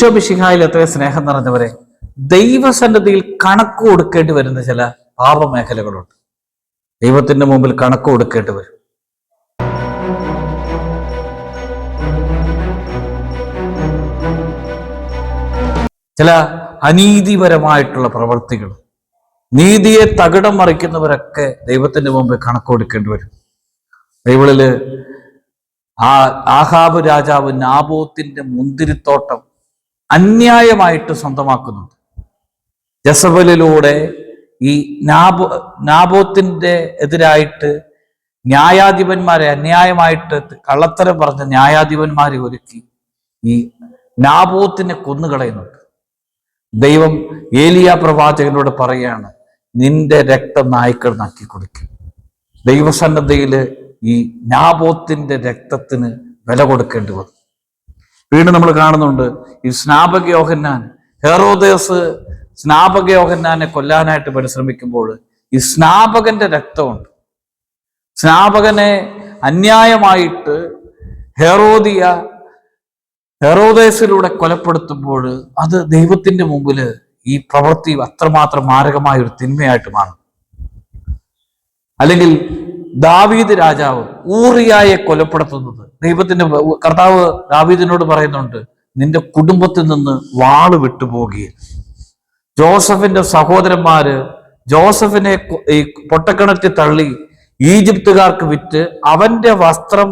ഈശോ ബിഷിഹായിൽ എത്ര സ്നേഹം നിറഞ്ഞവരെ ദൈവസന്നദ്ധിയിൽ കണക്ക് കൊടുക്കേണ്ടി വരുന്ന ചില പാപമേഖലകളുണ്ട്. ദൈവത്തിന്റെ മുമ്പിൽ കണക്ക് കൊടുക്കേണ്ടി വരും. ചില അനീതിപരമായിട്ടുള്ള പ്രവൃത്തികൾ നീതിയെ തകിടം മറിക്കുന്നവരൊക്കെ ദൈവത്തിന്റെ മുമ്പിൽ കണക്ക് കൊടുക്കേണ്ടി വരും. ബൈബിളിൽ ആ ആഹാബ് രാജാവ് നാബോത്തിന്റെ മുന്തിരിത്തോട്ടം അന്യായമായിട്ട് സ്വന്തമാക്കുന്നുണ്ട്. ജസബലിലൂടെ ഈ നാബോ നാബോത്തിന്റെ എതിരായിട്ട് ന്യായാധിപന്മാരെ അന്യായമായിട്ട് കള്ളത്തരം പറഞ്ഞ ന്യായാധിപന്മാരെ ഒരുക്കി ഈ നാബോത്തിനെ കൊന്നുകളയുന്നുണ്ട്. ദൈവം ഏലിയ പ്രവാചകനോട് പറയാണ് നിന്റെ രക്തം നായ്ക്കൾ നക്കി കൊടുക്കും. ദൈവസന്നദ്ധയിൽ ഈ നാബോത്തിന്റെ രക്തത്തിന് വില കൊടുക്കേണ്ടി വന്നു. വീണ്ടും നമ്മൾ കാണുന്നുണ്ട് ഈ സ്നാപക യോഹന്നാൻ ഹെറോദേസ് സ്നാപക യോഹന്നാനെ കൊല്ലാനായിട്ട് പരിശ്രമിക്കുമ്പോൾ ഈ സ്നാപകന്റെ രക്തമുണ്ട്. സ്നാപകനെ അന്യായമായിട്ട് ഹെറോദിയ ഹെറോദേസിലൂടെ കൊലപ്പെടുത്തുമ്പോൾ അത് ദൈവത്തിന്റെ മുമ്പിൽ ഈ പ്രവൃത്തി അത്രമാത്രം മാരകമായ ഒരു തിന്മയായിട്ട് മാറും. അല്ലെങ്കിൽ ദാവീദ് രാജാവ് ഊറിയായെ കൊലപ്പെടുത്തുന്നത്. ദൈവത്തിന്റെ കർത്താവ് ദാവീദിനോട് പറയുന്നുണ്ട് നിന്റെ കുടുംബത്തിൽ നിന്ന് വാൾ വിട്ടുപോകുകയില്ല ജോസഫിന്റെ സഹോദരന്മാര് ജോസഫിനെ ഈ പൊട്ടക്കിണറ്റി തള്ളി ഈജിപ്തുകാർക്ക് വിറ്റ് അവന്റെ വസ്ത്രം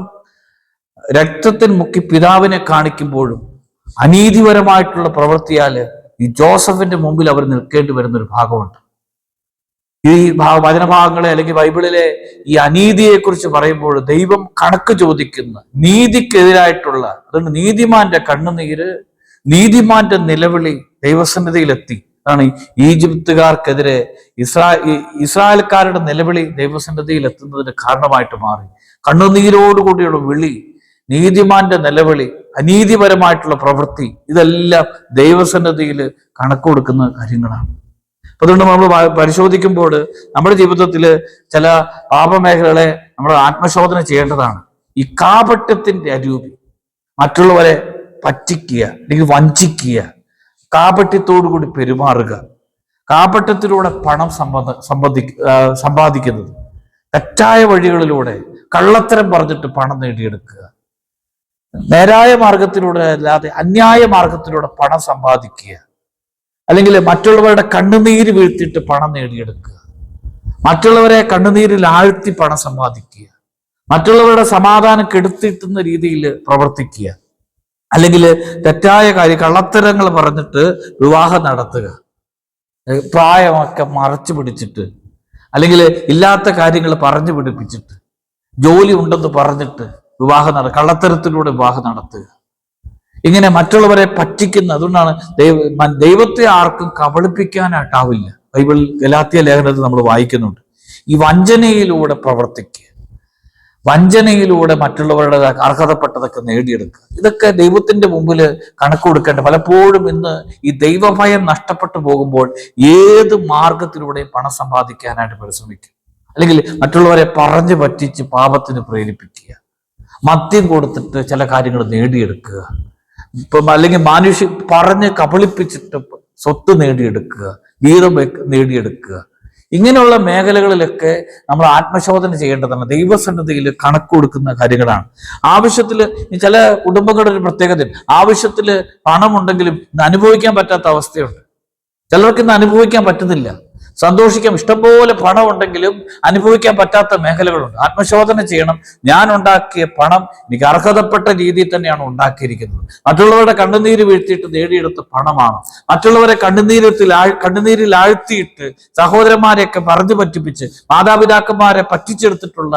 രക്തത്തിൽ മുക്കി പിതാവിനെ കാണിക്കുമ്പോഴും അനീതിപരമായിട്ടുള്ള പ്രവൃത്തിയാൽ ഈ ജോസഫിന്റെ മുമ്പിൽ അവർ നിൽക്കേണ്ടി വരുന്ന ഒരു ഭാഗമുണ്ട്. ഈ വചനഭാഗങ്ങളെ അല്ലെങ്കിൽ ബൈബിളിലെ ഈ അനീതിയെ കുറിച്ച് പറയുമ്പോൾ ദൈവം കണക്ക് ചോദിക്കുന്ന നീതിക്കെതിരായിട്ടുള്ള അതുകൊണ്ട് നീതിമാന്റെ കണ്ണുനീര് നീതിമാന്റെ നിലവിളി ദൈവസന്നിധിയിലെത്തി. അതാണ് ഈജിപ്തുകാർക്കെതിരെ ഇസ്രാ ഇസ്രായേൽക്കാരുടെ നിലവിളി ദൈവസന്നിധിയിൽ എത്തുന്നതിന് കാരണമായിട്ട് മാറി. കണ്ണുനീരോടുകൂടിയുള്ള വിളി നീതിമാന്റെ നിലവിളി അനീതിപരമായിട്ടുള്ള പ്രവൃത്തി ഇതെല്ലാം ദൈവസന്നിധിയിൽ കണക്ക് കൊടുക്കുന്ന കാര്യങ്ങളാണ്. അതുകൊണ്ട് നമ്മൾ പരിശോധിക്കുമ്പോൾ നമ്മുടെ ജീവിതത്തിൽ ചില പാപമേഖലകളെ നമ്മൾ ആത്മശോധന ചെയ്യേണ്ടതാണ്. ഈ കാപട്യത്തിന്റെ അരൂപി മറ്റുള്ളവരെ പറ്റിക്കുക അല്ലെങ്കിൽ വഞ്ചിക്കുക കാപട്യത്തോടു കൂടി പെരുമാറുക. കാപട്യത്തിലൂടെ പണം സമ്പന്ന സമ്പതി സമ്പാദിക്കുന്നത്. തെറ്റായ വഴികളിലൂടെ കള്ളത്തരം പറഞ്ഞിട്ട് പണം നേടിയെടുക്കുക. നേരായ മാർഗത്തിലൂടെ അല്ലാതെ അന്യായ മാർഗത്തിലൂടെ പണം സമ്പാദിക്കുക. അല്ലെങ്കിൽ മറ്റുള്ളവരുടെ കണ്ണുനീര് വീഴ്ത്തിയിട്ട് പണം നേടിയെടുക്കുക. മറ്റുള്ളവരെ കണ്ണുനീരിൽ ആഴ്ത്തി പണം സമ്പാദിക്കുക. മറ്റുള്ളവരുടെ സമാധാനം കെടുത്തിട്ടുന്ന രീതിയിൽ പ്രവർത്തിക്കുക. അല്ലെങ്കിൽ തെറ്റായ കാര്യം കള്ളത്തരങ്ങൾ പറഞ്ഞിട്ട് വിവാഹം നടത്തുക. പ്രായമൊക്കെ മറച്ചു പിടിച്ചിട്ട് അല്ലെങ്കിൽ ഇല്ലാത്ത കാര്യങ്ങൾ പറഞ്ഞു പിടിപ്പിച്ചിട്ട് ജോലി ഉണ്ടെന്ന് പറഞ്ഞിട്ട് വിവാഹം നട കള്ളത്തരത്തിലൂടെ വിവാഹം നടത്തുക. ഇങ്ങനെ മറ്റുള്ളവരെ പറ്റിക്കുന്ന അതുകൊണ്ടാണ് ദൈവ ദൈവത്തെ ആർക്കും കബളിപ്പിക്കാനായിട്ടാവില്ല. ബൈബിൾ ഗലാത്തിയ ലേഖനത്തിൽ നമ്മൾ വായിക്കുന്നുണ്ട്. ഈ വഞ്ചനയിലൂടെ പ്രവർത്തിക്കുക. വഞ്ചനയിലൂടെ മറ്റുള്ളവരുടെ അർഹതപ്പെട്ടതൊക്കെ നേടിയെടുക്കുക. ഇതൊക്കെ ദൈവത്തിന്റെ മുമ്പിൽ കണക്ക് കൊടുക്കേണ്ട. പലപ്പോഴും ഇന്ന് ഈ ദൈവഭയം നഷ്ടപ്പെട്ടു പോകുമ്പോൾ ഏത് മാർഗത്തിലൂടെയും പണം സമ്പാദിക്കാനായിട്ട് പരിശ്രമിക്കുക. അല്ലെങ്കിൽ മറ്റുള്ളവരെ പറഞ്ഞു പറ്റിച്ച് പാപത്തിന് പ്രേരിപ്പിക്കുക. മദ്യം കൊടുത്തിട്ട് ചില കാര്യങ്ങൾ നേടിയെടുക്കുക. ഇപ്പം അല്ലെങ്കിൽ മാനുഷ്യ പറഞ്ഞ് കബളിപ്പിച്ചിട്ട് സ്വത്ത് നേടിയെടുക്കുക വീരം നേടിയെടുക്കുക. ഇങ്ങനെയുള്ള മേഖലകളിലൊക്കെ നമ്മൾ ആത്മശോധന ചെയ്യേണ്ടതാണ്. ദൈവസന്നദ്ധിയിൽ കണക്ക് കൊടുക്കുന്ന കാര്യങ്ങളാണ്. ആവശ്യത്തിൽ ചില കുടുംബങ്ങളുടെ ഒരു പ്രത്യേകത ആവശ്യത്തിൽ പണമുണ്ടെങ്കിലും ഇന്ന് അനുഭവിക്കാൻ പറ്റാത്ത അവസ്ഥയുണ്ട്. ചിലർക്ക് ഇന്ന് അനുഭവിക്കാൻ പറ്റുന്നില്ല. സന്തോഷിക്കാം. ഇഷ്ടംപോലെ പണം ഉണ്ടെങ്കിലും അനുഭവിക്കാൻ പറ്റാത്ത മേഖലകളുണ്ട്. ആത്മശോധന ചെയ്യണം. ഞാൻ ഉണ്ടാക്കിയ പണം എനിക്ക് അർഹതപ്പെട്ട രീതിയിൽ തന്നെയാണ് ഉണ്ടാക്കിയിരിക്കുന്നത്. മറ്റുള്ളവരുടെ കണ്ണുനീര് വീഴ്ത്തിയിട്ട് നേടിയെടുത്ത പണമാണ്. മറ്റുള്ളവരെ കണ്ണുനീരത്തിൽ കണ്ണുനീരിൽ ആഴ്ത്തിയിട്ട് സഹോദരന്മാരെയൊക്കെ പറഞ്ഞു പറ്റിപ്പിച്ച് മാതാപിതാക്കന്മാരെ പറ്റിച്ചെടുത്തിട്ടുള്ള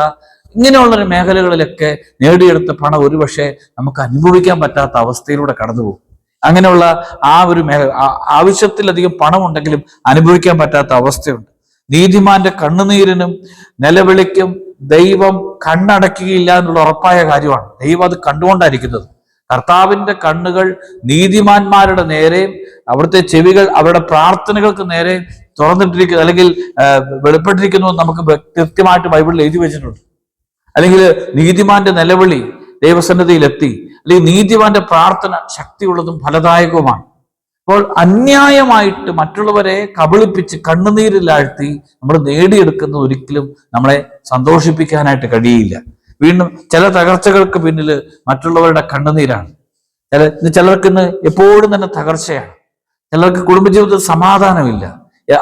ഇങ്ങനെയുള്ളൊരു മേഖലകളിലൊക്കെ നേടിയെടുത്ത പണം ഒരുപക്ഷെ നമുക്ക് അനുഭവിക്കാൻ പറ്റാത്ത അവസ്ഥയിലൂടെ കടന്നുപോകും. അങ്ങനെയുള്ള ആ ഒരു മേഖല ആവശ്യത്തിലധികം പണമുണ്ടെങ്കിലും അനുഭവിക്കാൻ പറ്റാത്ത അവസ്ഥയുണ്ട്. നീതിമാന്റെ കണ്ണുനീരിനും നിലവിളിക്കും ദൈവം കണ്ണടക്കുകയില്ല എന്നുള്ള ഉറപ്പായ കാര്യമാണ്. ദൈവം അത് കണ്ടുകൊണ്ടായിരിക്കുന്നത്. കർത്താവിന്റെ കണ്ണുകൾ നീതിമാന്മാരുടെ നേരെയും അവിടുത്തെ ചെവികൾ അവരുടെ പ്രാർത്ഥനകൾക്ക് നേരെ തുറന്നിട്ടിരിക്കുന്നു അല്ലെങ്കിൽ വെളിപ്പെട്ടിരിക്കുന്നു നമുക്ക് കൃത്യമായിട്ട് ബൈബിളിൽ എഴുതി വെച്ചിട്ടുണ്ട്. അല്ലെങ്കിൽ നീതിമാന്റെ നിലവിളി ദൈവസന്നദ്ധയിലെത്തി അല്ലെങ്കിൽ നീതിവാന്റെ പ്രാർത്ഥന ശക്തിയുള്ളതും ഫലദായകവുമാണ്. അപ്പോൾ അന്യായമായിട്ട് മറ്റുള്ളവരെ കബളിപ്പിച്ച് കണ്ണുനീരിലാഴ്ത്തി നമ്മൾ നേടിയെടുക്കുന്നത് ഒരിക്കലും നമ്മളെ സന്തോഷിപ്പിക്കാനായിട്ട് കഴിയില്ല. വീണ്ടും ചില തകർച്ചകൾക്ക് പിന്നിൽ മറ്റുള്ളവരുടെ കണ്ണുനീരാണ്. ചില ചിലർക്ക് ഇന്ന് എപ്പോഴും തന്നെ തകർച്ചയാണ്. ചിലർക്ക് കുടുംബജീവിതത്തിൽ സമാധാനമില്ല.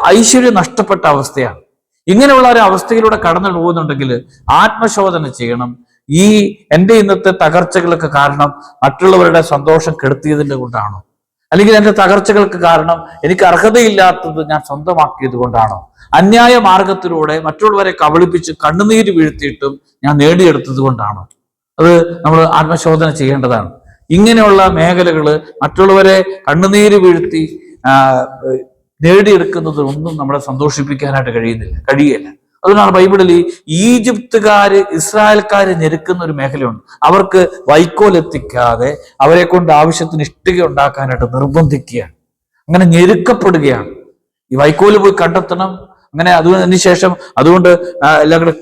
ഐശ്വര്യം നഷ്ടപ്പെട്ട അവസ്ഥയാണ്. ഇങ്ങനെയുള്ള ഒരു അവസ്ഥയിലൂടെ കടന്നു പോകുന്നുണ്ടെങ്കിൽ ആത്മശോധന ചെയ്യണം ഈ എന്റെ ഇന്നത്തെ തകർച്ചകൾക്ക് കാരണം മറ്റുള്ളവരുടെ സന്തോഷം കെടുത്തിയതിന്റെ കൊണ്ടാണോ? അല്ലെങ്കിൽ എന്റെ തകർച്ചകൾക്ക് കാരണം എനിക്ക് അർഹതയില്ലാത്തത് ഞാൻ സ്വന്തമാക്കിയത് കൊണ്ടാണോ? അന്യായ മാർഗത്തിലൂടെ മറ്റുള്ളവരെ കബളിപ്പിച്ച് കണ്ണുനീര് വീഴ്ത്തിയിട്ടും ഞാൻ നേടിയെടുത്തത് കൊണ്ടാണോ? അത് നമ്മൾ ആത്മശോധന ചെയ്യേണ്ടതാണ്. ഇങ്ങനെയുള്ള മേഖലകൾ മറ്റുള്ളവരെ കണ്ണുനീര് വീഴ്ത്തി നേടിയെടുക്കുന്നതിനൊന്നും നമ്മളെ സന്തോഷിപ്പിക്കാനായിട്ട് കഴിയുന്നില്ല കഴിയില്ല. അതുകൊണ്ടാണ് ബൈബിളിൽ ഈജിപ്തുകാര് ഇസ്രായേൽക്കാര് ഞെരുക്കുന്ന ഒരു മേഖലയുണ്ട്. അവർക്ക് വൈക്കോലെത്തിക്കാതെ അവരെ കൊണ്ട് ആവശ്യത്തിന് ഇഷ്ടിക ഉണ്ടാക്കാനായിട്ട് നിർബന്ധിക്കുകയാണ്. അങ്ങനെ ഞെരുക്കപ്പെടുകയാണ്. ഈ വൈക്കോൽ പോയി കണ്ടെത്തണം. അങ്ങനെ അത് അതിനുശേഷം അതുകൊണ്ട് ആ, എല്ലാം കൂടെ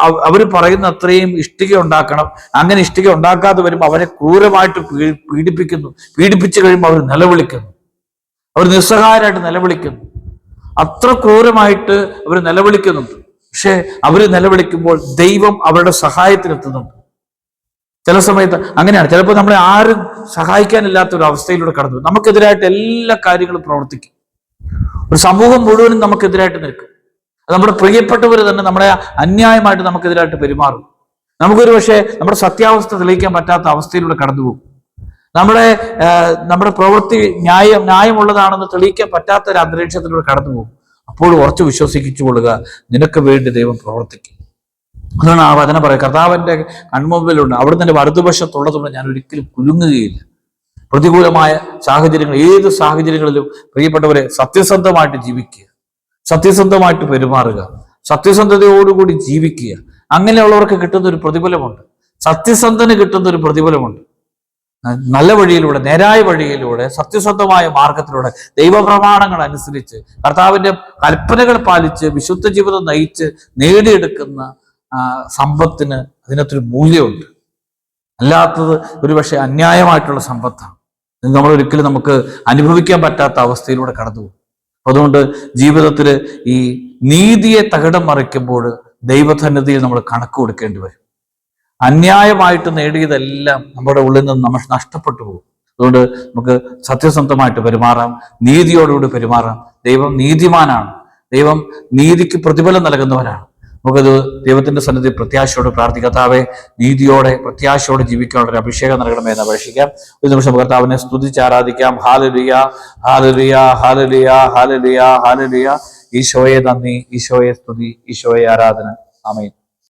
അവർ പറയുന്ന അത്രയും ഇഷ്ടിക ഉണ്ടാക്കണം അങ്ങനെ ഇഷ്ടിക ഉണ്ടാക്കാതെ വരുമ്പോൾ അവരെ ക്രൂരമായിട്ട് പീഡിപ്പിക്കുന്നു. പീഡിപ്പിച്ചു കഴിയുമ്പോൾ അവർ നിലവിളിക്കുന്നു. അവർ നിസ്സഹായരായിട്ട് നിലവിളിക്കുന്നു. അത്ര ക്രൂരമായിട്ട് അവർ നിലവിളിക്കുന്നുണ്ട്. പക്ഷെ അവർ നിലവിളിക്കുമ്പോൾ ദൈവം അവരുടെ സഹായത്തിനെത്തുന്നുണ്ട്. ചില സമയത്ത് അങ്ങനെയാണ്. ചിലപ്പോൾ നമ്മളെ ആരും സഹായിക്കാനില്ലാത്ത ഒരു അവസ്ഥയിലൂടെ കടന്നു. നമുക്കെതിരായിട്ട് എല്ലാ കാര്യങ്ങളും പ്രവർത്തിക്കും. ഒരു സമൂഹം മുഴുവനും നമുക്കെതിരായിട്ട് നിൽക്കും. നമ്മുടെ പ്രിയപ്പെട്ടവർ തന്നെ നമ്മളെ അന്യായമായിട്ട് നമുക്കെതിരായിട്ട് പെരുമാറും. നമുക്കൊരു പക്ഷേ നമ്മുടെ സത്യാവസ്ഥ തെളിയിക്കാൻ പറ്റാത്ത അവസ്ഥയിലൂടെ കടന്നു പോകും നമ്മുടെ നമ്മുടെ പ്രവൃത്തി ന്യായം ന്യായമുള്ളതാണെന്ന് തെളിയിക്കാൻ പറ്റാത്ത ഒരു അന്തരീക്ഷത്തിലൂടെ കടന്നു പോകും. അപ്പോൾ ഉറച്ചു വിശ്വസിച്ചു കൊള്ളുക. നിനക്ക് വേണ്ടി ദൈവം പ്രവർത്തിക്കും. അതാണ് ആ വചനം പറയുക. കർത്താവിന്റെ കൺമുമ്പിലുണ്ട്. അവിടുന്ന് എന്റെ വലതുപക്ഷത്തുള്ളതുകൊണ്ട് ഞാൻ ഒരിക്കലും കുലുങ്ങുകയില്ല. പ്രതികൂലമായ സാഹചര്യങ്ങൾ ഏത് സാഹചര്യങ്ങളിലും പ്രിയപ്പെട്ടവരെ സത്യസന്ധമായിട്ട് ജീവിക്കുക. സത്യസന്ധമായിട്ട് പെരുമാറുക. സത്യസന്ധതയോടുകൂടി ജീവിക്കുക. അങ്ങനെയുള്ളവർക്ക് കിട്ടുന്ന ഒരു പ്രതിഫലമുണ്ട്. സത്യസന്ധന് കിട്ടുന്ന ഒരു പ്രതിഫലമുണ്ട്. നല്ല വഴിയിലൂടെ നേരായ വഴിയിലൂടെ സത്യസന്ധമായ മാർഗത്തിലൂടെ ദൈവപ്രമാണങ്ങൾ അനുസരിച്ച് കർത്താവിന്റെ കൽപ്പനകൾ പാലിച്ച് വിശുദ്ധ ജീവിതം നയിച്ച് നേടിയെടുക്കുന്ന സമ്പത്തിന് അതിനകത്തൊരു മൂല്യമുണ്ട്. അല്ലാത്തത് ഒരുപക്ഷെ അന്യായമായിട്ടുള്ള സമ്പത്താണ്. നമ്മൾ ഒരിക്കലും നമുക്ക് അനുഭവിക്കാൻ പറ്റാത്ത അവസ്ഥയിലൂടെ കടന്നു പോകും. അതുകൊണ്ട് ജീവിതത്തിൽ ഈ നീതിയെ തകിടം മറിക്കുമ്പോൾ ദൈവസന്നിധിയിൽ നമ്മൾ കണക്ക് കൊടുക്കേണ്ടി വരും. അന്യായമായിട്ട് നേടിയതെല്ലാം നമ്മുടെ ഉള്ളിൽ നിന്ന് നമ്മൾ നഷ്ടപ്പെട്ടു പോകും. അതുകൊണ്ട് നമുക്ക് സത്യസന്ധമായിട്ട് പെരുമാറാം നീതിയോടുകൂടി പെരുമാറാം. ദൈവം നീതിമാനാണ്. ദൈവം നീതിക്ക് പ്രതിഫലം നൽകുന്നവനാണ് നമുക്കത് ദൈവത്തിന്റെ സന്നിധി പ്രത്യാശയോട് പ്രാർത്ഥിക്കത്താവേ നീതിയോടെ പ്രത്യാശയോടെ ജീവിക്കാനുള്ള ഒരു അഭിഷേകം നൽകണമേ എന്ന് അപേക്ഷിക്കാം. ഒരു നിമിഷം കർത്താവിനെ സ്തുതിച്ച് ആരാധിക്കാം. ഹാലലിയ ഹാലലിയ ഹാലലിയ ഹാലലിയ ഹാലലിയ ഈശോയെ നന്ദി ഈശോയെ സ്തുതി ഈശോയെ ആരാധന. ആമേൻ.